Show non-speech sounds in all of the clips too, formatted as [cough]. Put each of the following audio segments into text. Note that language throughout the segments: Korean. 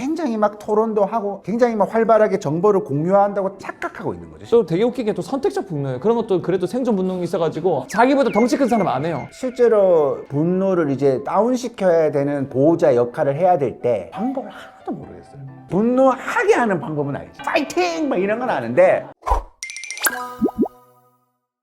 굉장히 막 토론도 하고 굉장히 막 활발하게 정보를 공유한다고 착각하고 있는 거죠. 또 되게 웃기게 또 선택적 분노예요. 그런 것도 그래도 생존 본능이 있어가지고 자기보다 덩치 큰 사람 안 해요. 실제로 분노를 이제 다운시켜야 되는 보호자 역할을 해야 될 때 방법을 하나도 모르겠어요. 분노하게 하는 방법은 알지. 파이팅! 막 이런 건 아는데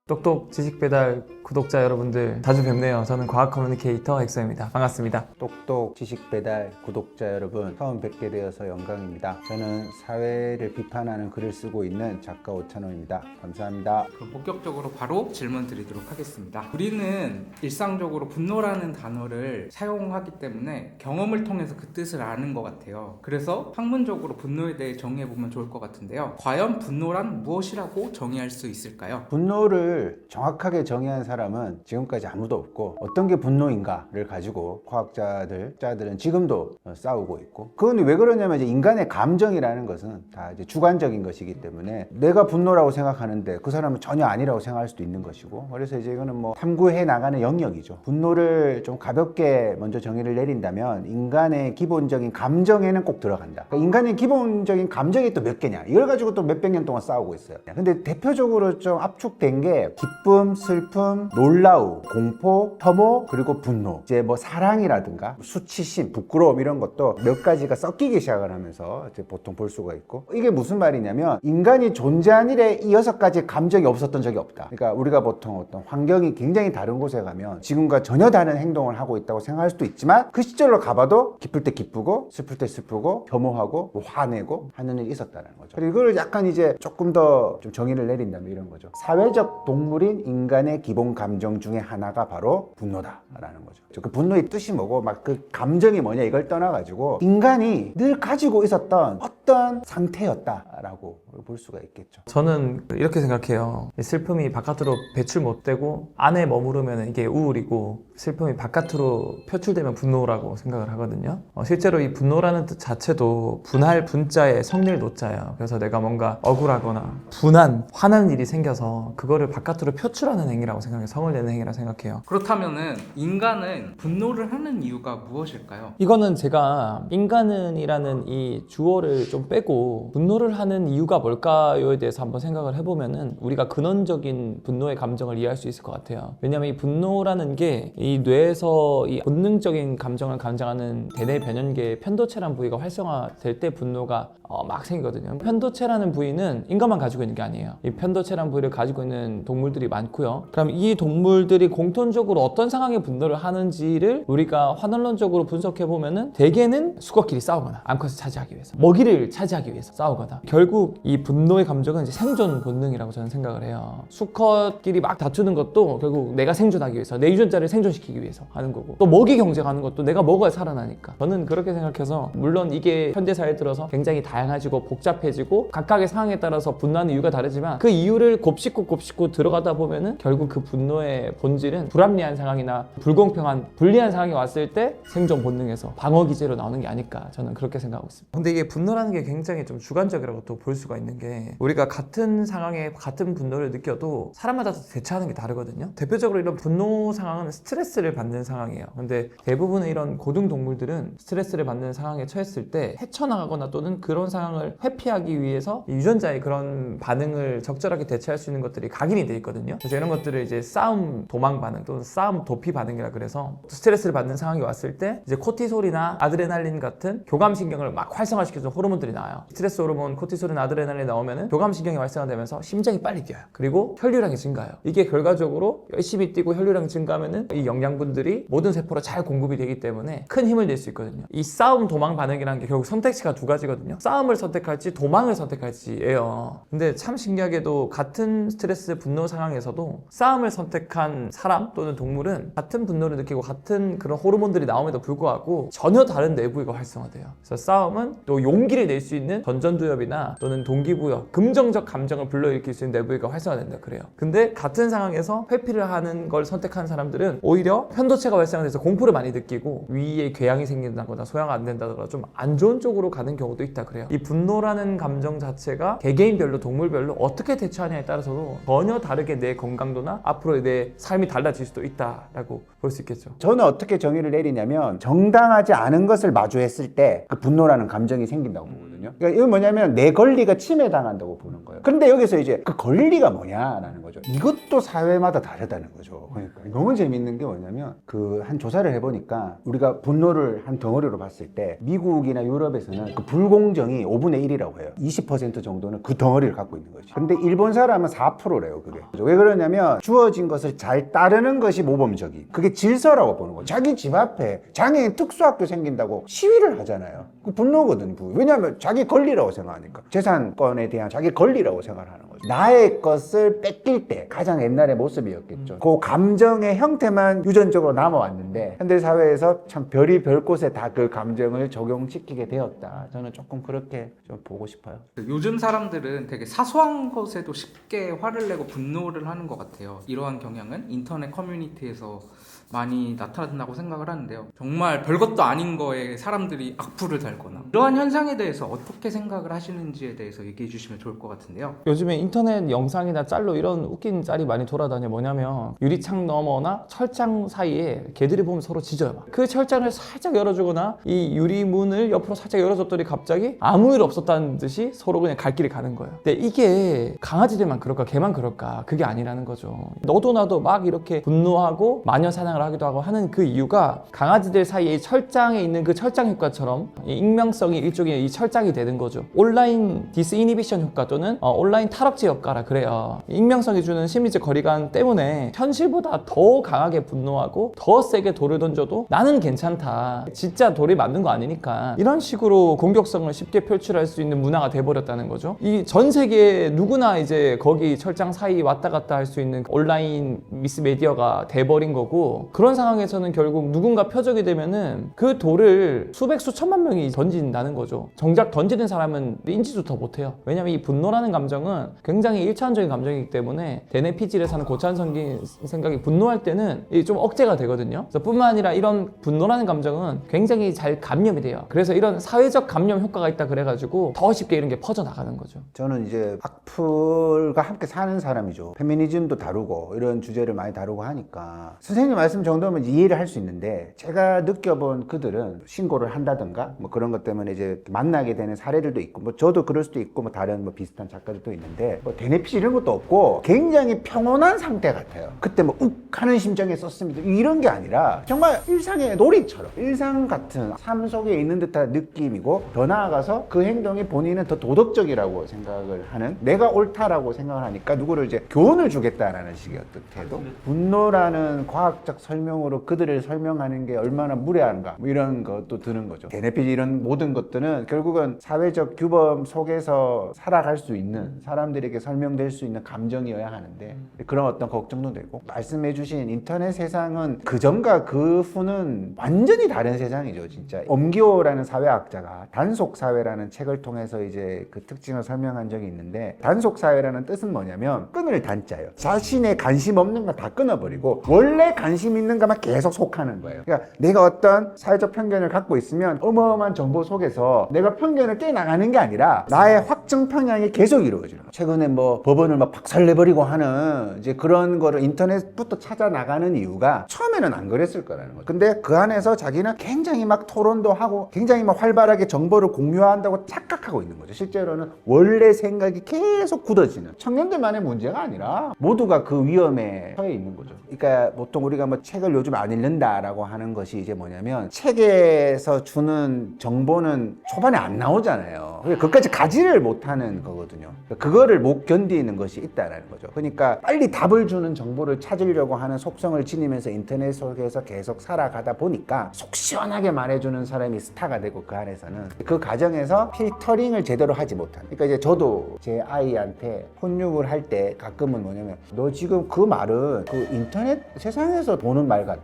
똑똑 지식 배달 구독자 여러분들 자주 뵙네요. 저는 과학 커뮤니케이터 엑소입니다. 반갑습니다. 똑똑 지식 배달 구독자 여러분 처음 뵙게 되어서 영광입니다. 저는 사회를 비판하는 글을 쓰고 있는 작가 오찬호입니다. 감사합니다. 그럼 본격적으로 바로 질문 드리도록 하겠습니다. 우리는 일상적으로 분노라는 단어를 사용하기 때문에 경험을 통해서 그 뜻을 아는 것 같아요. 그래서 학문적으로 분노에 대해 정의해 보면 좋을 것 같은데요. 과연 분노란 무엇이라고 정의할 수 있을까요? 분노를 정확하게 정의한 사람 은 지금까지 아무도 없고 어떤 게 분노인가를 가지고 과학자들, 자들은 지금도 어, 싸우고 있고 그건 왜 그러냐면 이제 인간의 감정이라는 것은 다 이제 주관적인 것이기 때문에 내가 분노라고 생각하는데 그 사람은 전혀 아니라고 생각할 수도 있는 것이고 그래서 이제 이거는 뭐 탐구해 나가는 영역이죠. 분노를 좀 가볍게 먼저 정의를 내린다면 인간의 기본적인 감정에는 꼭 들어간다. 그러니까 인간의 기본적인 감정이 또 몇 개냐 이걸 가지고 또 몇백 년 동안 싸우고 있어요. 근데 대표적으로 좀 압축된 게 기쁨, 슬픔, 놀라움, 공포, 혐오, 그리고 분노. 이제 뭐 사랑이라든가 수치심, 부끄러움 이런 것도 몇 가지가 섞이기 시작을 하면서 이제 보통 볼 수가 있고 이게 무슨 말이냐면 인간이 존재한 이래 이 여섯 가지 감정이 없었던 적이 없다. 그러니까 우리가 보통 어떤 환경이 굉장히 다른 곳에 가면 지금과 전혀 다른 행동을 하고 있다고 생각할 수도 있지만 그 시절로 가봐도 기쁠 때 기쁘고 슬플 때 슬프고 혐오하고 뭐 화내고 하는 일이 있었다는 거죠. 그리고 이걸 약간 이제 조금 더 좀 정의를 내린다면 이런 거죠. 사회적 동물인 인간의 기본 감정 중에 하나가 바로 분노다라는 거죠. 그 분노의 뜻이 뭐고 막 그 감정이 뭐냐 이걸 떠나가지고 인간이 늘 가지고 있었던 어떤 상태였다라고 볼 수가 있겠죠. 저는 이렇게 생각해요. 이 슬픔이 바깥으로 배출 못 되고 안에 머무르면 이게 우울이고 슬픔이 바깥으로 표출되면 분노라고 생각을 하거든요. 어, 실제로 이 분노라는 뜻 자체도 분할 분자에 성릴 노자예요. 그래서 내가 뭔가 억울하거나 분한, 화나는 일이 생겨서 그거를 바깥으로 표출하는 행위라고 생각해요. 성을 내는 행위라고 생각해요. 그렇다면은 인간은 분노를 하는 이유가 무엇일까요? 이거는 제가 인간은이라는 이 주어를 좀 빼고 분노를 하는 이유가 뭘까요에 대해서 한번 생각을 해보면은 우리가 근원적인 분노의 감정을 이해할 수 있을 것 같아요. 왜냐하면 이 분노라는 게이 뇌에서 이 본능적인 감정을 감정하는 대뇌 변연계 편도체라는 부위가 활성화될 때 분노가 어, 막 생기거든요. 편도체라는 부위는 인간만 가지고 있는 게 아니에요. 이 편도체라는 부위를 가지고 있는 동물들이 많고요. 그럼 이 동물들이 공통적으로 어떤 상황에 분노를 하는지를 우리가 환원론적으로 분석해 보면은 대개는 수컷끼리 싸우거나 암컷을 차지하기 위해서, 먹이를 차지하기 위해서 싸우거나 결국 이 분노의 감정은 이제 생존 본능이라고 저는 생각을 해요. 수컷끼리 막 다투는 것도 결국 내가 생존하기 위해서, 내 유전자를 생존시 키기 위해서 하는 거고 또 먹이 경쟁하는 것도 내가 먹어야 살아나니까 저는 그렇게 생각해서 물론 이게 현대 사회에 들어서 굉장히 다양해지고 복잡해지고 각각의 상황에 따라서 분노하는 이유가 다르지만 그 이유를 곱씹고 곱씹고 들어가다 보면은 결국 그 분노의 본질은 불합리한 상황이나 불공평한 불리한 상황이 왔을 때 생존 본능에서 방어 기제로 나오는 게 아닐까 저는 그렇게 생각하고 있습니다. 근데 이게 분노라는 게 굉장히 좀 주관적이라고 또 볼 수가 있는 게 우리가 같은 상황에 같은 분노를 느껴도 사람마다 또 대처하는 게 다르거든요. 대표적으로 이런 분노 상황은 스트레스 를 받는 상황이에요. 근데 대부분의 이런 고등 동물들은 스트레스를 받는 상황에 처했을 때 헤쳐나가거나 또는 그런 상황을 회피하기 위해서 이 유전자의 그런 반응을 적절하게 대처할 수 있는 것들이 각인이 돼 있거든요. 그래서 이런 것들을 이제 싸움 도망 반응 또는 싸움 도피 반응이라 그래서 스트레스를 받는 상황이 왔을 때 이제 코티솔이나 아드레날린 같은 교감신경을 막 활성화시켜주는 호르몬들이 나와요. 스트레스 호르몬 코티솔이나 아드레날린 나오면은 교감신경이 활성화되면서 심장이 빨리 뛰어요. 그리고 혈류량이 증가해요. 이게 결과적으로 열심히 뛰고 혈류량이 증가하면은 이 영 양분들이 모든 세포로 잘 공급이 되기 때문에 큰 힘을 낼 수 있거든요. 이 싸움 도망 반응이라는 게 결국 선택지가 두 가지거든요. 싸움을 선택할지 도망을 선택할지예요. 근데 참 신기하게도 같은 스트레스 분노 상황에서도 싸움을 선택한 사람 또는 동물은 같은 분노를 느끼고 같은 그런 호르몬들이 나옴에도 불구하고 전혀 다른 내부가 활성화돼요. 그래서 싸움은 또 용기를 낼 수 있는 전전두엽이나 또는 동기부여, 긍정적 감정을 불러일으킬 수 있는 내부가 활성화된다 그래요. 근데 같은 상황에서 회피를 하는 걸 선택한 사람들은 오히려 편도체가 발생돼서 공포를 많이 느끼고 위에 궤양이 생긴다거나 소화가 안 된다거나 좀 안 좋은 쪽으로 가는 경우도 있다 그래요. 이 분노라는 감정 자체가 개개인별로 동물별로 어떻게 대처하냐에 따라서도 전혀 다르게 내 건강도나 앞으로의 내 삶이 달라질 수도 있다라고 볼 수 있겠죠. 저는 어떻게 정의를 내리냐면 정당하지 않은 것을 마주했을 때 그 분노라는 감정이 생긴다고 보거든요. 그러니까 이건 뭐냐면 내 권리가 침해당한다고 보는 거예요. 그런데 여기서 이제 그 권리가 뭐냐라는 거죠. 이것도 사회마다 다르다는 거죠. 그러니까 너무 재밌는 게 뭐냐면 그 한 조사를 해보니까 우리가 분노를 한 덩어리로 봤을 때 미국이나 유럽에서는 그 불공정이 5분의 1이라고 해요. 20% 정도는 그 덩어리를 갖고 있는 거죠. 근데 일본 사람은 4%래요, 그게. 왜 그러냐면 주어진 것을 잘 따르는 것이 모범적이. 그게 질서라고 보는 거예요. 자기 집 앞에 장애인 특수학교 생긴다고 시위를 하잖아요. 그 분노거든. 그. 왜냐하면 자기 권리라고 생각하니까. 재산권에 대한 자기 권리라고 생각하는 거죠. 나의 것을 뺏길 때 가장 옛날의 모습이었겠죠. 그 감정의 형태만 유전적으로 남아왔는데 현대 사회에서 참 별이 별 곳에 다 그 감정을 적용시키게 되었다. 저는 조금 그렇게 좀 보고 싶어요. 요즘 사람들은 되게 사소한 것에도 쉽게 화를 내고 분노를 하는 것 같아요. 이러한 경향은 인터넷 커뮤니티에서 많이 나타난다고 생각을 하는데요. 정말 별것도 아닌 거에 사람들이 악플을 달거나 이러한 현상에 대해서 어떻게 생각을 하시는지에 대해서 얘기해 주시면 좋을 것 같은데요. 요즘에 인터넷 영상이나 짤로 이런 웃긴 짤이 많이 돌아다녀 뭐냐면 유리창 너머나 철장 사이에 개들이 보면 서로 짖어요 막. 그 철장을 살짝 열어주거나 이 유리문을 옆으로 살짝 열어줬더니 갑자기 아무 일 없었다는 듯이 서로 그냥 갈 길을 가는 거예요 근데 이게 강아지들만 그럴까 개만 그럴까 그게 아니라는 거죠 너도 나도 막 이렇게 분노하고 마녀 사냥 을 하기도 하고 하는 그 이유가 강아지들 사이에 이 철장에 있는 그 철장 효과처럼 이 익명성이 일종의 이 철장이 되는 거죠. 온라인 디스이니비션 효과 또는 어, 온라인 탈억제 효과라 그래요. 익명성이 주는 심리적 거리감 때문에 현실보다 더 강하게 분노하고 더 세게 돌을 던져도 나는 괜찮다. 진짜 돌이 맞는 거 아니니까. 이런 식으로 공격성을 쉽게 표출할 수 있는 문화가 돼버렸다는 거죠. 이 전 세계 누구나 이제 거기 철장 사이 왔다 갔다 할 수 있는 온라인 미스 메디어가 돼버린 거고 그런 상황에서는 결국 누군가 표적이 되면은 그 돌을 수백 수천만 명이 던진다는 거죠. 정작 던지는 사람은 인지도 더 못해요. 왜냐면 이 분노라는 감정은 굉장히 일차원적인 감정이기 때문에 대뇌 피질에 사는 고찬성기 생각이 분노할 때는 좀 억제가 되거든요. 그래서 뿐만 아니라 이런 분노라는 감정은 굉장히 잘 감염이 돼요. 그래서 이런 사회적 감염 효과가 있다 그래가지고 더 쉽게 이런 게 퍼져나가는 거죠. 저는 이제 악플과 함께 사는 사람이죠. 페미니즘도 다루고 이런 주제를 많이 다루고 하니까 선생님 말씀 정도면 이해를 할 수 있는데 제가 느껴본 그들은 신고를 한다든가 뭐 그런 것 때문에 이제 만나게 되는 사례들도 있고 뭐 저도 그럴 수도 있고 뭐 다른 뭐 비슷한 작가들도 있는데 뭐 대뇌피 이런 것도 없고 굉장히 평온한 상태 같아요. 그때 뭐 욱 하는 심정에 썼습니다. 이런 게 아니라 정말 일상의 놀이처럼 일상 같은 삶 속에 있는 듯한 느낌이고 더 나아가서 그 행동이 본인은 더 도덕적이라고 생각을 하는 내가 옳다라고 생각을 하니까 누구를 이제 교훈을 주겠다라는 식의 어떤 태도 분노라는 과학적 설명으로 그들을 설명하는 게 얼마나 무례한가 뭐 이런 것도 드는 거죠. 대뇌피 이런 모든 것들은 결국은 사회적 규범 속에서 살아갈 수 있는 사람들에게 설명될 수 있는 감정이어야 하는데 그런 어떤 걱정도 되고. 말씀해 주신 인터넷 세상은 그 전과 그 후는 완전히 다른 세상이죠 진짜. 엄기호라는 사회학자가 단속 사회라는 책을 통해서 이제 그 특징을 설명한 적이 있는데 단속 사회라는 뜻은 뭐냐면 끈을 단자예요. 자신의 관심 없는 거다 끊어버리고 원래 관심 있는 것만 계속 속하는 거예요. 그러니까 내가 어떤 사회적 편견을 갖고 있으면 어마어마한 정보 속에서 내가 편견을 깨나가는 게 아니라 나의 확정 편향이 계속 이루어지는 거예요. 최근에 뭐 법원을 막 박살내버리고 하는 이제 그런 거를 인터넷부터 찾아 나가는 이유가 처음에는 안 그랬을 거라는 거예요 근데 그 안에서 자기는 굉장히 막 토론도 하고 굉장히 막 활발하게 정보를 공유한다고 착각하고 있는 거죠. 실제로는 원래 생각이 계속 굳어지는 청년들만의 문제가 아니라 모두가 그 위험에 처해 있는 거죠. 그러니까 보통 우리가 뭐 책을 요즘 안 읽는다라고 하는 것이 이제 뭐냐면 책에서 주는 정보는 초반에 안 나오잖아요 그러니까 그것까지 가지를 못하는 거거든요. 그거를 못 견디는 것이 있다라는 거죠. 그러니까 빨리 답을 주는 정보를 찾으려고 하는 속성을 지니면서 인터넷 속에서 계속 살아가다 보니까 속 시원하게 말해주는 사람이 스타가 되고 그 안에서는 그 과정에서 필터링을 제대로 하지 못한. 그러니까 이제 저도 제 아이한테 혼육을 할 때 가끔은 뭐냐면 너 지금 그 말은 그 인터넷 세상에서 보는 말 같아.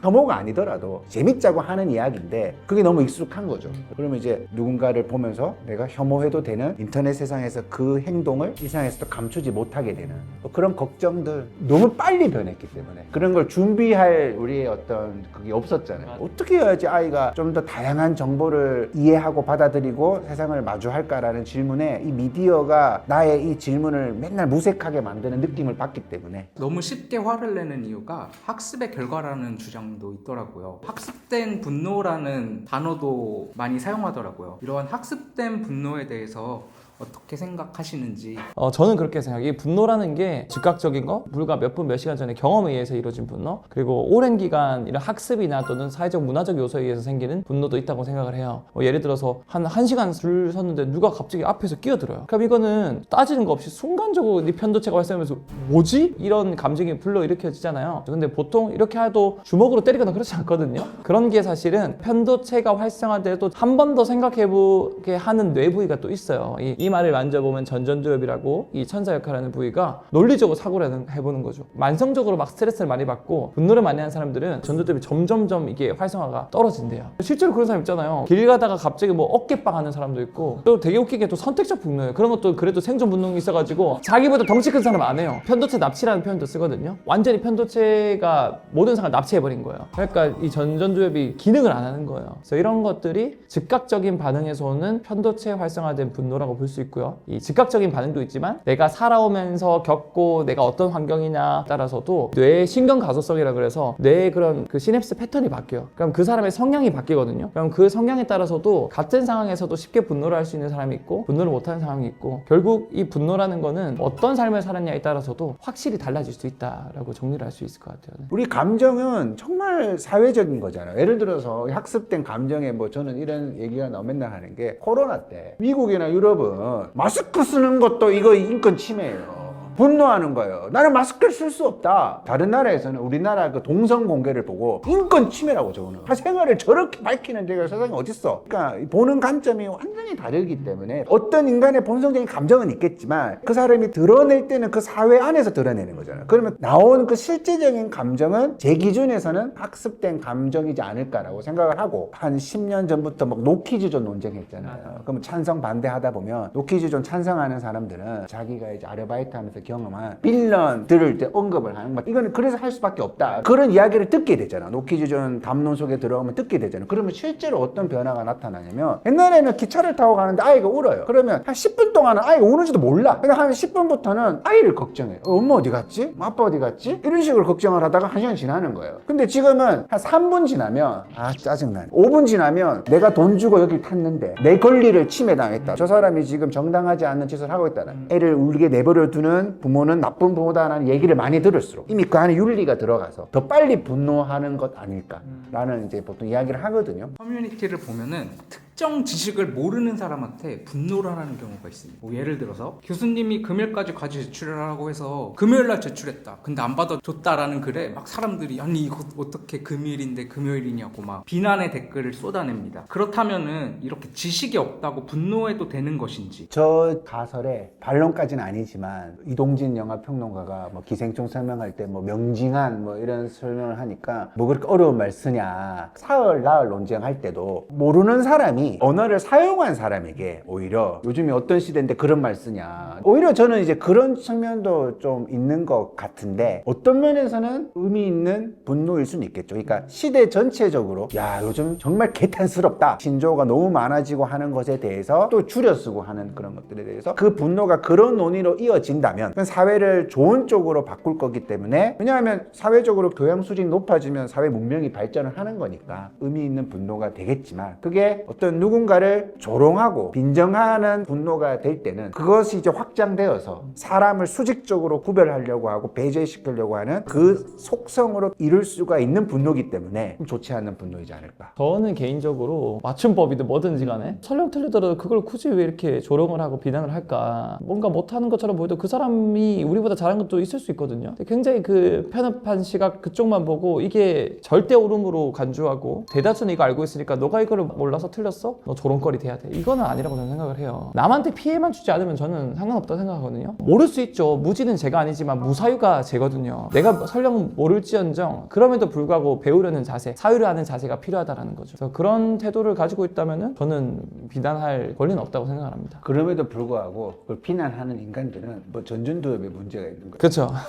혐오가 아니더라도 재밌자고 하는 이야기인데 그게 너무 익숙한 거죠. 그러면 이제 누군가를 보면서 내가 혐오해도 되는 인터넷 세상에서 그 행동을 일상에서도 감추지 못하게 되는 뭐 그런 걱정들 너무 빨리 변했기 때문에 그런 걸 준비할 우리의 어떤 그게 없었잖아요. 어떻게 해야지 아이가 좀 더 다양한 정보를 이해하고 받아들이고 세상을 마주할까라는 질문에 이 미디어가 나의 이 질문을 맨날 무색하게 만드는 느낌을 받기 때문에 너무 쉽게 화를 내는 이유가 학습의 결과라는 주장도 있더라고요. 학습된 분노라는 단어도 많이 사용하더라고요. 이러한 학습된 분노에 대해서 어떻게 생각하시는지 어, 저는 그렇게 생각해요. 이 분노라는 게 즉각적인 거, 불과 몇 분, 몇 시간 전에 경험에 의해서 이루어진 분노, 그리고 오랜 기간 이런 학습이나 또는 사회적, 문화적 요소에 의해서 생기는 분노도 있다고 생각을 해요. 뭐 예를 들어서 한 1시간 줄 섰는데 누가 갑자기 앞에서 끼어들어요. 그럼 이거는 따지는 거 없이 순간적으로 네 편도체가 발생하면서 뭐지? 이런 감정이 불러일으켜지잖아요. 근데 보통 이렇게 해도 주먹으로 때리거나 그렇지 않거든요. 그런 게 사실은 편도체가 활성화돼도 한 번 더 생각해보게 하는 뇌 부위가 또 있어요. 이, 이 말을 만져보면 전전두엽이라고 이 천사 역할하는 부위가 논리적으로 사고를 해보는 거죠. 만성적으로 막 스트레스를 많이 받고 분노를 많이 하는 사람들은 전두엽이 점점점 이게 활성화가 떨어진대요. 실제로 그런 사람 있잖아요. 길 가다가 갑자기 뭐 어깨빵 하는 사람도 있고 또 되게 웃기게 또 선택적 분노예요. 그런 것도 그래도 생존 본능이 있어가지고 자기보다 덩치 큰 사람 안 해요. 편도체 납치라는 표현도 쓰거든요. 완전히 편도체가 모든 상을 납치해버린 거예요. 그러니까 이 전전두엽이 기능을 안 하는 거예요. 그래서 이런 것들이 즉각적인 반응에서 오는 편도체 활성화된 분노라고 볼 수 있고요. 이 즉각적인 반응도 있지만 내가 살아오면서 겪고 내가 어떤 환경이냐 따라서도 뇌의 신경 가소성이라 그래서 뇌의 그런 그 시냅스 패턴이 바뀌어요. 그럼 그 사람의 성향이 바뀌거든요. 그럼 그 성향에 따라서도 같은 상황에서도 쉽게 분노를 할 수 있는 사람이 있고 분노를 못하는 사람이 있고 결국 이 분노라는 거는 어떤 삶을 살았냐에 따라서도 확실히 달라질 수 있다라고 정리를 할 수 있을 것 같아요. 네. 우리 감정은 정말 사회적인 거잖아요. 예를 들어서 학습된 감정에 뭐 저는 이런 얘기가 나 맨날 하는 게 코로나 때 미국이나 유럽은 마스크 쓰는 것도 이거 인권 침해예요. 분노하는 거예요. 나는 마스크를 쓸 수 없다. 다른 나라에서는 우리나라 그 동성 공개를 보고 인권 침해라고 적어요. 생활을 저렇게 밝히는 데가 세상에 어딨어. 그러니까 보는 관점이 완전히 다르기 때문에 어떤 인간의 본성적인 감정은 있겠지만 그 사람이 드러낼 때는 그 사회 안에서 드러내는 거잖아요. 그러면 나온 그 실제적인 감정은 제 기준에서는 학습된 감정이지 않을까라고 생각을 하고 한 10년 전부터 막 노키즈존 논쟁했잖아요. 그럼 찬성 반대하다 보면 노키즈존 찬성하는 사람들은 자기가 이제 아르바이트 하면서 경험한 빌런 들을 이제 언급을 하는 거 이거는 그래서 할 수밖에 없다. 그런 이야기를 듣게 되잖아. 노키즈존 담론 속에 들어가면 듣게 되잖아. 그러면 실제로 어떤 변화가 나타나냐면 옛날에는 기차를 타고 가는데 아이가 울어요. 그러면 한 10분 동안은 아이가 우는지도 몰라. 근데 한 10분부터는 아이를 걱정해. 어, 엄마 어디 갔지? 아빠 어디 갔지? 이런 식으로 걱정을 하다가 한 시간 지나는 거예요. 근데 지금은 한 3분 지나면 아 짜증나. 5분 지나면 내가 돈 주고 여기 탔는데 내 권리를 침해당했다. 저 사람이 지금 정당하지 않는 짓을 하고 있다는. 애를 울게 내버려 두는 부모는 나쁜 부모다라는 얘기를 많이 들을수록 이미 그 안에 윤리가 들어가서 더 빨리 분노하는 것 아닐까라는 이제 보통 이야기를 하거든요. 커뮤니티를 보면은 특정 지식을 모르는 사람한테 분노를 하는 경우가 있습니다. 뭐 예를 들어서 교수님이 금요일까지 과제 제출을 하고 해서 금요일날 제출했다. 근데 안 받아줬다라는 글에 막 사람들이 아니 이거 어떻게 금요일인데 금요일이냐고 막 비난의 댓글을 쏟아냅니다. 그렇다면은 이렇게 지식이 없다고 분노해도 되는 것인지 저 가설에 반론까지는 아니지만 이동진 영화 평론가가 뭐 기생충 설명할 때 뭐 명징한 뭐 이런 설명을 하니까 뭐 그렇게 어려운 말 쓰냐 사흘 나흘 논쟁할 때도 모르는 사람이 언어를 사용한 사람에게 오히려 요즘이 어떤 시대인데 그런 말 쓰냐. 오히려 저는 이제 그런 측면도 좀 있는 것 같은데 어떤 면에서는 의미 있는 분노일 수는 있겠죠. 그러니까 시대 전체적으로 야 요즘 정말 개탄스럽다. 신조어가 너무 많아지고 하는 것에 대해서 또 줄여 쓰고 하는 그런 것들에 대해서 그 분노가 그런 논의로 이어진다면 사회를 좋은 쪽으로 바꿀 거기 때문에 왜냐하면 사회적으로 교양 수준이 높아지면 사회 문명이 발전을 하는 거니까 의미 있는 분노가 되겠지만 그게 어떤 누군가를 조롱하고 빈정하는 분노가 될 때는 그것이 이제 확장되어서 사람을 수직적으로 구별하려고 하고 배제시키려고 하는 그 속성으로 이룰 수가 있는 분노기 때문에 좀 좋지 않은 분노이지 않을까. 저는 개인적으로 맞춤법이든 뭐든지 간에 설령 틀리더라도 그걸 굳이 왜 이렇게 조롱을 하고 비난을 할까? 뭔가 못하는 것처럼 보여도 그 사람이 우리보다 잘한 것도 있을 수 있거든요. 굉장히 그 편협한 시각 그쪽만 보고 이게 절대 옳음으로 간주하고 대다수는 이거 알고 있으니까 너가 이거를 몰라서 틀렸어 살았어? 너 조롱거리 돼야 돼. 이거는 아니라고 저는 생각을 해요. 남한테 피해만 주지 않으면 저는 상관없다고 생각하거든요. 모를 수 있죠. 무지는 제가 아니지만 무사유가 제거든요. 내가 설령 모를지언정 그럼에도 불구하고 배우려는 자세, 사유를 하는 자세가 필요하다라는 거죠. 그래서 그런 태도를 가지고 있다면은 저는 비난할 권리는 없다고 생각을 합니다. 그럼에도 불구하고 그걸 비난하는 인간들은 뭐 전전두엽에 문제가 있는 거예요. 그렇죠. [laughs]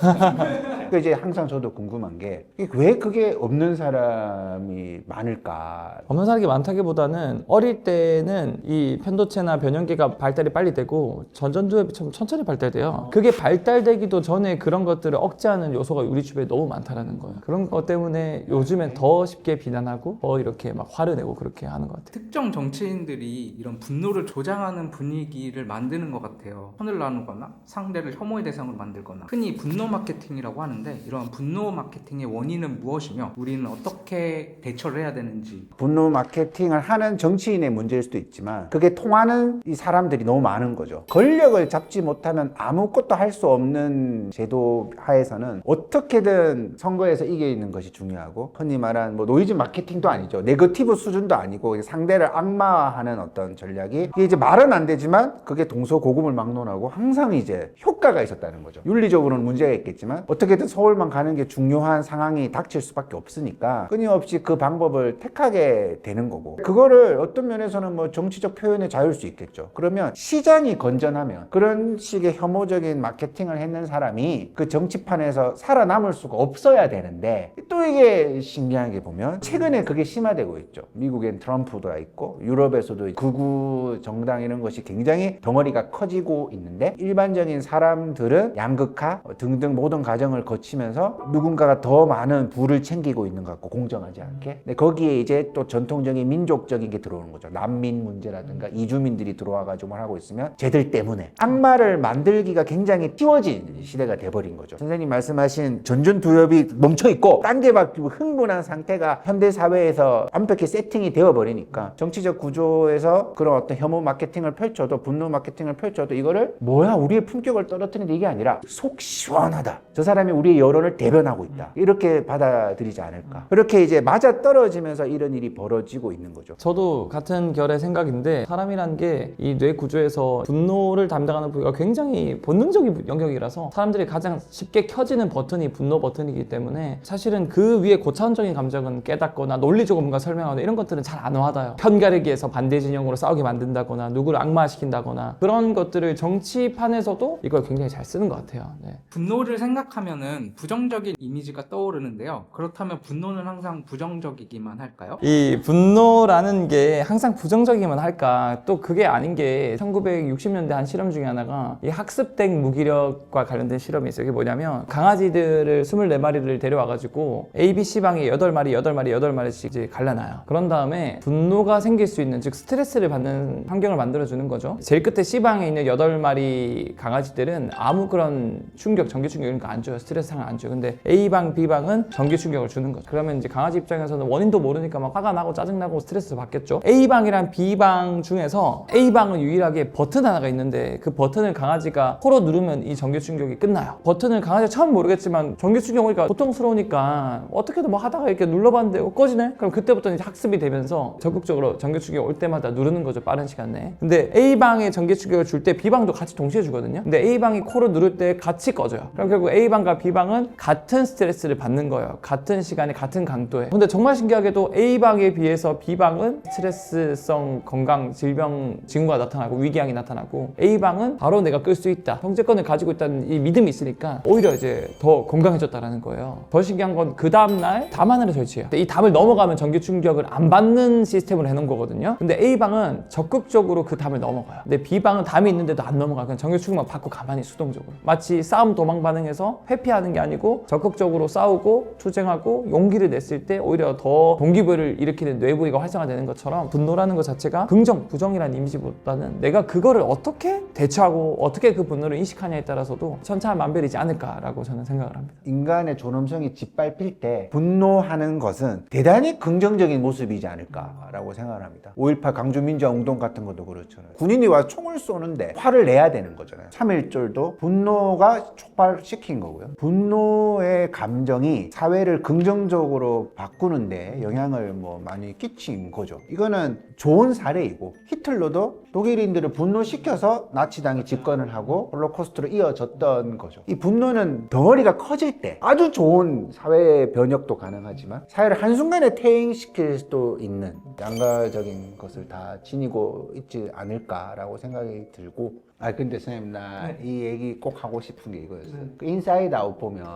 그러니까 이제 항상 저도 궁금한 게 왜 그게 없는 사람이 많을까? 없는 사람이 많다기보다는 어릴 때는 이 편도체나 변형계가 발달이 빨리 되고 전전두엽이 좀 천천히 발달돼요. 그게 발달되기도 전에 그런 것들을 억제하는 요소가 우리 주변에 너무 많다라는 거예요. 그런 것 때문에 요즘엔 더 쉽게 비난하고 더 이렇게 막 화를 내고 그렇게 하는 것 같아요. 특정 정치인들이 이런 분노를 조장하는 분위기를 만드는 것 같아요. 선을 나누거나 상대를 혐오의 대상으로 만들거나 흔히 분노 마케팅이라고 하는데 이런 분노 마케팅의 원인은 무엇이며 우리는 어떻게 대처를 해야 되는지 분노 마케팅을 하는 정치 인의 문제일 수도 있지만 그게 통하는 이 사람들이 너무 많은 거죠. 권력을 잡지 못하면 아무것도 할 수 없는 제도 하에서는 어떻게든 선거에서 이기는 것이 중요하고 흔히 말한 뭐 노이즈 마케팅도 아니죠. 네거티브 수준도 아니고 상대를 악마화하는 어떤 전략이 이게 이제 말은 안 되지만 그게 동서고금을 막론하고 항상 이제 효과가 있었다는 거죠. 윤리적으로는 문제가 있겠지만 어떻게든 서울만 가는 게 중요한 상황이 닥칠 수밖에 없으니까 끊임없이 그 방법을 택하게 되는 거고 그거를 어떤 면에서는 뭐 정치적 표현의 자유일 수 있겠죠. 그러면 시장이 건전하면 그런 식의 혐오적인 마케팅을 했는 사람이 그 정치판에서 살아남을 수가 없어야 되는데 또 이게 신기한 게 보면 최근에 그게 심화되고 있죠. 미국엔 트럼프도 있고 유럽에서도 극우 정당 이런 것이 굉장히 덩어리가 커지고 있는데 일반적인 사람들은 양극화 등등 모든 과정을 거치면서 누군가가 더 많은 부를 챙기고 있는 것 같고 공정하지 않게 근데 거기에 이제 또 전통적인 민족적인 게 들어오는 거죠 난민 문제라든가 이주민들이 들어와 가지고 뭘 하고 있으면 쟤들 때문에 악마를 만들기가 굉장히 띄워진 시대가 돼버린 거죠. 선생님 말씀하신 전전두엽이 멈춰 있고 딴 게 막 흥분한 상태가 현대 사회에서 완벽히 세팅이 되어 버리니까 정치적 구조에서 그런 어떤 혐오 마케팅을 펼쳐도 분노 마케팅을 펼쳐도 이거를 뭐야 우리의 품격을 떨어뜨리는 게 아니라 속 시원하다. 저 사람이 우리의 여론을 대변하고 있다. 이렇게 받아들이지 않을까. 그렇게 이제 맞아 떨어지면서 이런 일이 벌어지고 있는 거죠. 저도 같은 결의 생각인데 사람이란 게 이 뇌 구조에서 분노를 담당하는 부위가 굉장히 본능적인 영역이라서 사람들이 가장 쉽게 켜지는 버튼이 분노 버튼이기 때문에 사실은 그 위에 고차원적인 감정은 깨닫거나 논리적으로 뭔가 설명하거나 이런 것들은 잘 안 와닿아요. 편가르기에서 반대 진영으로 싸우게 만든다거나 누구를 악마시킨다거나 그런 것들을 정치판에서도 이걸 굉장히 잘 쓰는 것 같아요. 네. 분노를 생각하면은 부정적인 이미지가 떠오르는데요. 그렇다면 분노는 항상 부정적이기만 할까요? 이 분노라는 게 항상 부정적이면 할까? 또 그게 아닌 게 1960년대 한 실험 중에 하나가 이 학습된 무기력과 관련된 실험이 있어요. 이게 뭐냐면 강아지들을 24마리를 데려와가지고 A, B, C 방에 8마리, 8마리, 8마리씩 이제 갈라놔요. 그런 다음에 분노가 생길 수 있는 즉 스트레스를 받는 환경을 만들어주는 거죠. 제일 끝에 C 방에 있는 8마리 강아지들은 아무 그런 충격, 전기 충격 이런 거 안 줘요. 스트레스 상을 안 줘요. 근데 A 방, B 방은 전기 충격을 주는 거죠. 그러면 이제 강아지 입장에서는 원인도 모르니까 막 화가 나고 짜증 나고 스트레스 받겠죠. A 방이랑 B 방 중에서 A 방은 유일하게 버튼 하나가 있는데 그 버튼을 강아지가 코로 누르면 이 전기 충격이 끝나요. 버튼을 강아지가 처음 모르겠지만 전기 충격 오니까 고통스러우니까 어떻게든 뭐 하다가 이렇게 눌러봤는데 어, 꺼지네? 그럼 그때부터 이제 학습이 되면서 적극적으로 전기 충격 올 때마다 누르는 거죠. 빠른 시간 내에. 근데 A 방에 전기 충격을 줄 때 B 방도 같이 동시에 주거든요. 근데 A 방이 코로 누를 때 같이 꺼져요. 그럼 결국 A 방과 B 방은 같은 스트레스를 받는 거예요. 같은 시간에 같은 강도에. 근데 정말 신기하게도 A 방에 비해서 B 방은 스트레스 성 건강 질병 징후가 나타나고 위궤양이 나타나고 A 방은 바로 내가 끌 수 있다. 통제권을 가지고 있다는 이 믿음이 있으니까 오히려 이제 더 건강해졌다라는 거예요. 더 신기한 건 그 다음 날 담하늘을 설치해요. 이 담을 넘어가면 전기 충격을 안 받는 시스템으로 해놓은 거거든요. 근데 A 방은 적극적으로 그 담을 넘어가요. 근데 B 방은 담이 있는데도 안 넘어가. 그냥 전기 충격만 받고 가만히 수동적으로. 마치 싸움 도망 반응해서 회피하는 게 아니고 적극적으로 싸우고 투쟁하고 용기를 냈을 때 오히려 더 동기부여를 일으키는 뇌부위가 활성화되는 것처럼 분노라는 것 자체가 긍정, 부정이라는 이미지보다는 내가 그거를 어떻게 대처하고 어떻게 그 분노를 인식하냐에 따라서도 천차만별이지 않을까라고 저는 생각을 합니다. 인간의 존엄성이 짓밟힐 때 분노하는 것은 대단히 긍정적인 모습이지 않을까라고 생각을 합니다. 5.18 강주민주화 운동 같은 것도 그렇잖아요. 군인이 와 총을 쏘는데 화를 내야 되는 거잖아요. 3.1절도 분노가 촉발시킨 거고요. 분노의 감정이 사회를 긍정적으로 바꾸는데 영향을 뭐 많이 끼친 거죠. 이거는 분노는 좋은 사례이고 히틀러도 독일인들을 분노시켜서 나치당이 집권을 하고 홀로코스트로 이어졌던 거죠. 이 분노는 덩어리가 커질 때 아주 좋은 사회 변혁도 가능하지만 사회를 한순간에 퇴행시킬 수도 있는 양가적인 것을 다 지니고 있지 않을까라고 생각이 들고 아 근데 선생님 나 이 얘기 꼭 하고 싶은 게 이거였어요. 그 인사이드 아웃 보면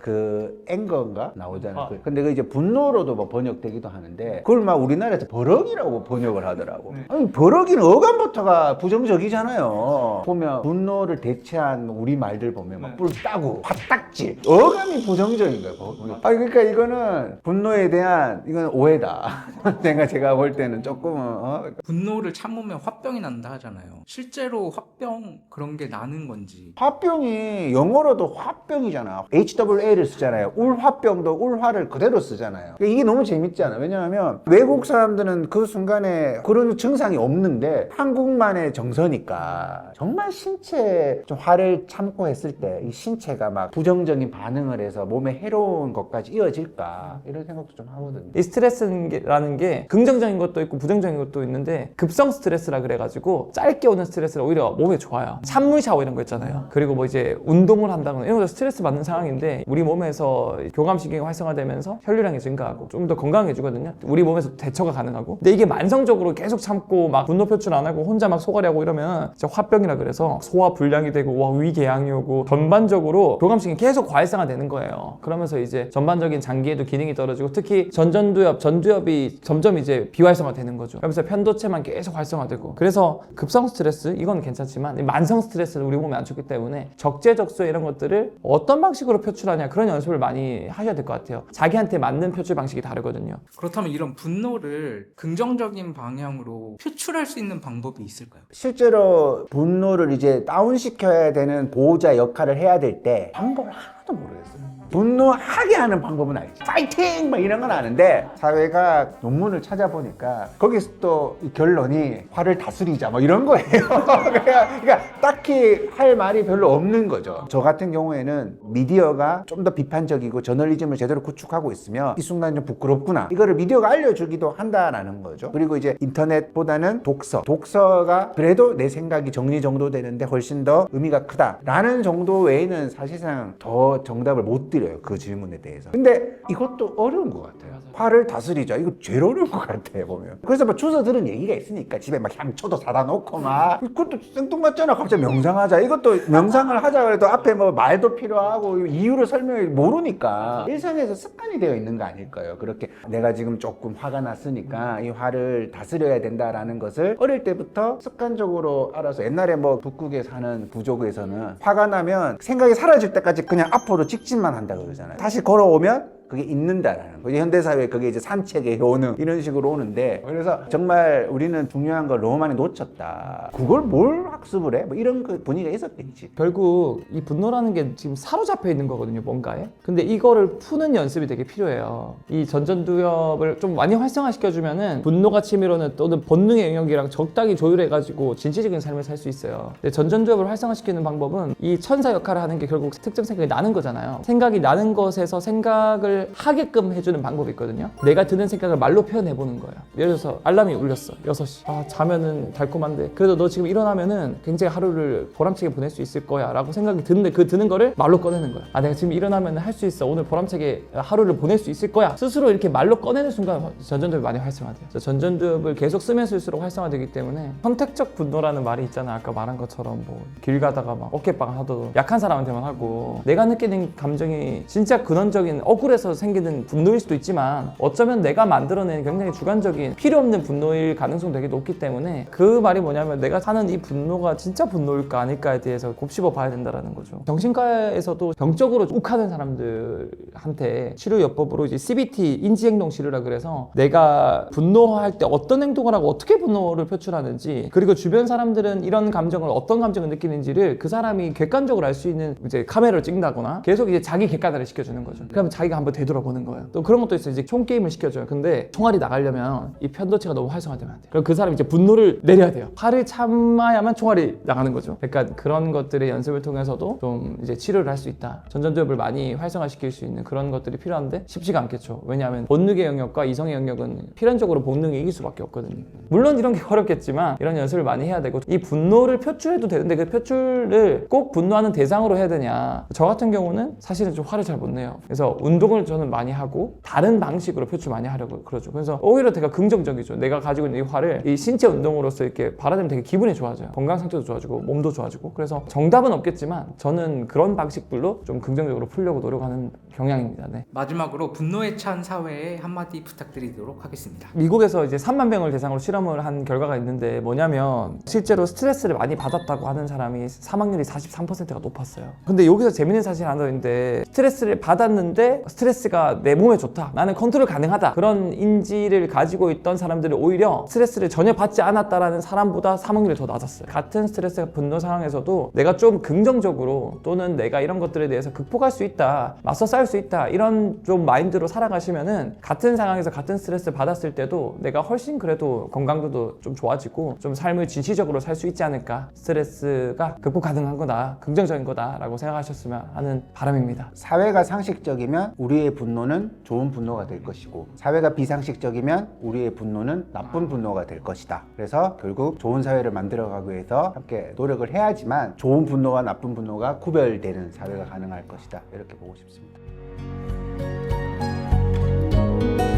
그 앵거인가 나오잖아요. 아. 그- 근데 그 이제 분노로도 뭐 번역되기도 하는데 그걸 막 우리나라에서 버럭이라고 번역을 하더라고. 아니 버럭이는 어감부터가 부정적이잖아요. 보면 분노를 대체한 우리 말들 보면 막뿔 따고 화딱지 어감이 부정적인 거예요. 아 그러니까 이거는 분노에 대한 이건 오해다. [laughs] 제가 제가 볼 때는 조금은 어? 분노를 참으면 화병이 난다 하잖아요. 실제로 화병 그런 게 나는 건지. 화병이 영어로도 화병이잖아. HWA를 쓰잖아요. 울화병도 울화를 그대로 쓰잖아요. 그러니까 이게 너무 재밌잖아. 왜냐하면 외국 사람들은 그 순간에 그런 증상이 없는데 한국만의 정서니까 정말 신체 좀 화를 참고 했을 때 이 신체가 막 부정적인 반응을 해서 몸에 해로운 것까지 이어질까 이런 생각도 좀 하거든요. 이 스트레스라는 게 긍정적인 것도 있고 부정적인 것도 있는데 급성 스트레스라 그래가지고 짧게 오는 스트레스는 오히려 몸에 좋아요. 찬물 샤워 이런 거 있잖아요. 그리고 뭐 이제 운동을 한다거나 이런 거 스트레스 받는 상황인데 우리 몸에서 교감신경이 활성화되면서 혈류량이 증가하고 좀 더 건강해지거든요. 우리 몸에서 대처가 가능하고. 근데 이게 만성적으로 계속 참고 막 분노 표출 안 하고 혼자 막 소갈이하고 이러면 진짜 화병이라 그래서 소화 불량이 되고 와 위궤양이 오고 전반적으로 교감신경이 계속 과활성화되는 거예요. 그러면서 이제 전반적인 장기에도 기능이 떨어지고 특히 전전두엽, 전두엽이 점점 이제 비활성화되는 거죠. 그러면서 편도체만 계속 활성화되고 그래서 급성 스트레스 이건 괜찮지만 이 만성 스트레스는 우리 몸에 안 좋기 때문에 적재적소 이런 것들을 어떤 방식으로 표출하냐 그런 연습을 많이 하셔야 될 것 같아요. 자기한테 맞는 표출 방식이 다르거든요. 그렇다면 이런 분노를 긍정적인 방향으로 표출할 수 있는 방법이 있을까요? 실제로 분노를 이제 다운시켜야 되는 보호자 역할을 해야 될 때 방법을 하나도 모르겠어요. 분노하게 하는 방법은 알지. 파이팅! 막 이런 건 아는데 사회가 논문을 찾아보니까 거기서 또 이 결론이 화를 다스리자 뭐 이런 거예요. [laughs] 그러니까, 딱히 할 말이 별로 없는 거죠. 저 같은 경우에는 미디어가 좀 더 비판적이고 저널리즘을 제대로 구축하고 있으면 이 순간 좀 부끄럽구나. 이거를 미디어가 알려주기도 한다라는 거죠. 그리고 이제 인터넷보다는 독서. 독서가 그래도 내 생각이 정리정돈되는데 훨씬 더 의미가 크다라는 정도 외에는 사실상 더 정답을 못 드 려요. 그 질문에 대해서. 근데 이것도 어려운 것 같아요. 화를 다스리자. 이거 제일 어려운 것 같아 보면. 그래서 뭐 주워 들은 얘기가 있으니까 집에 막 향초도 사다 놓고 막 그것도 생뚱맞잖아. 갑자기 명상하자. 이것도 명상을 하자 그래도 앞에 뭐 말도 필요하고 이유를 설명을 모르니까 일상에서 습관이 되어 있는 거 아닐까요? 그렇게 내가 지금 조금 화가 났으니까 이 화를 다스려야 된다라는 것을 어릴 때부터 습관적으로 알아서 옛날에 뭐 북극에 사는 부족에서는 화가 나면 생각이 사라질 때까지 그냥 앞으로 직진만 한다 그러잖아요. 다시 걸어오면 그게 있는다라는 거죠. 현대사회에 그게 이제 산책의 효능 이런 식으로 오는데 그래서 정말 우리는 중요한 걸 너무 많이 놓쳤다. 그걸 뭘 학습을 해? 뭐 이런 그 분위기가 있었겠지. 결국 이 분노라는 게 지금 사로잡혀 있는 거거든요, 뭔가에. 근데 이거를 푸는 연습이 되게 필요해요. 이 전전두엽을 좀 많이 활성화시켜주면은 분노가 치밀어는 또는 본능의 영역이랑 적당히 조율해가지고 진취적인 삶을 살 수 있어요. 근데 전전두엽을 활성화시키는 방법은 이 천사 역할을 하는 게 결국 특정 생각이 나는 거잖아요. 생각이 나는 것에서 생각을 하게끔 해주는 방법이 있거든요. 내가 드는 생각을 말로 표현해 보는 거예요. 예를 들어서 알람이 울렸어. 6시. 아, 자면은 달콤한데. 그래도 너 지금 일어나면은 굉장히 하루를 보람차게 보낼 수 있을 거야. 라고 생각이 드는데 그 드는 거를 말로 꺼내는 거야. 아, 내가 지금 일어나면 할 수 있어. 오늘 보람차게 하루를 보낼 수 있을 거야. 스스로 이렇게 말로 꺼내는 순간 전전두엽이 많이 활성화돼요. 전전두엽을 계속 쓰면 쓸수록 활성화되기 때문에 선택적 분노라는 말이 있잖아. 아까 말한 것처럼 뭐 길 가다가 막 어깨빵 하도 약한 사람한테만 하고 내가 느끼는 감정이 진짜 근원적인 억울해서 생기는 분노일 수도 있지만 어쩌면 내가 만들어낸 굉장히 주관적인 필요 없는 분노일 가능성 되게 높기 때문에 그 말이 뭐냐면 내가 사는 이 분노가 진짜 분노일까 아닐까에 대해서 곱씹어 봐야 된다라는 거죠. 정신과에서도 병적으로 욱하는 사람들한테 치료 요법으로 이제 CBT 인지행동 치료라 그래서 내가 분노할 때 어떤 행동을 하고 어떻게 분노를 표출하는지 그리고 주변 사람들은 이런 감정을 어떤 감정을 느끼는지를 그 사람이 객관적으로 알 수 있는 이제 카메라를 찍는다거나 계속 이제 자기 객관화를 시켜주는 거죠. 그러면 자기가 한번 되돌아보는 거예요. 또 그런 것도 있어요. 이제 총 게임을 시켜줘요. 근데 총알이 나가려면 이 편도체가 너무 활성화되면 안 돼요. 그럼 그 사람이 이제 분노를 내려야 돼요. 화를 참아야만 총알이 나가는 거죠. 그러니까 그런 것들의 연습을 통해서도 좀 이제 치료를 할 수 있다. 전전두엽을 많이 활성화시킬 수 있는 그런 것들이 필요한데 쉽지가 않겠죠. 왜냐하면 본능의 영역과 이성의 영역은 필연적으로 본능이 이길 수밖에 없거든요. 물론 이런 게 [laughs] 어렵겠지만 이런 연습을 많이 해야 되고 이 분노를 표출해도 되는데 그 표출을 꼭 분노하는 대상으로 해야 되냐? 저 같은 경우는 사실은 좀 화를 잘 못 내요. 그래서 운동을 저는 많이 하고 다른 방식으로 표출 많이 하려고 그러죠. 그래서 오히려 되게 긍정적이죠. 내가 가지고 있는 이 화를 이 신체 운동으로서 이렇게 발화되면 되게 기분이 좋아져요. 건강 상태도 좋아지고 몸도 좋아지고 그래서 정답은 없겠지만 저는 그런 방식들로 좀 긍정적으로 풀려고 노력하는 경향입니다. 네. 마지막으로 분노에 찬 사회에 한마디 부탁드리도록 하겠습니다. 미국에서 이제 3만 명을 대상으로 실험을 한 결과가 있는데 뭐냐면 실제로 스트레스를 많이 받았다고 하는 사람이 사망률이 43%가 높았어요. 근데 여기서 재밌는 사실이 하나 더 있는데 스트레스를 받았는데 스트레스가 내 몸에 좋다. 나는 컨트롤 가능하다. 그런 인지를 가지고 있던 사람들이 오히려 스트레스를 전혀 받지 않았다라는 사람보다 사망률이 더 낮았어요. 같은 스트레스가 분노 상황에서도 내가 좀 긍정적으로 또는 내가 이런 것들에 대해서 극복할 수 있다. 맞서 싸울 수 있다. 이런 좀 마인드로 살아가시면은 같은 상황에서 같은 스트레스 받았을 때도 내가 훨씬 그래도 건강도도 좀 좋아지고 좀 삶을 진취적으로 살 수 있지 않을까. 스트레스가 극복 가능한 거다. 긍정적인 거다라고 생각하셨으면 하는 바람입니다. 사회가 상식적이면 우리의 분노는 좋은 분노가 될 것이고 사회가 비상식적이면 우리의 분노는 나쁜 분노가 될 것이다. 그래서 결국 좋은 사회를 만들어가기 위해서 함께 노력을 해야지만 좋은 분노와 나쁜 분노가 구별되는 사회가 가능할 것이다. 이렇게 보고 싶습니다. Thank you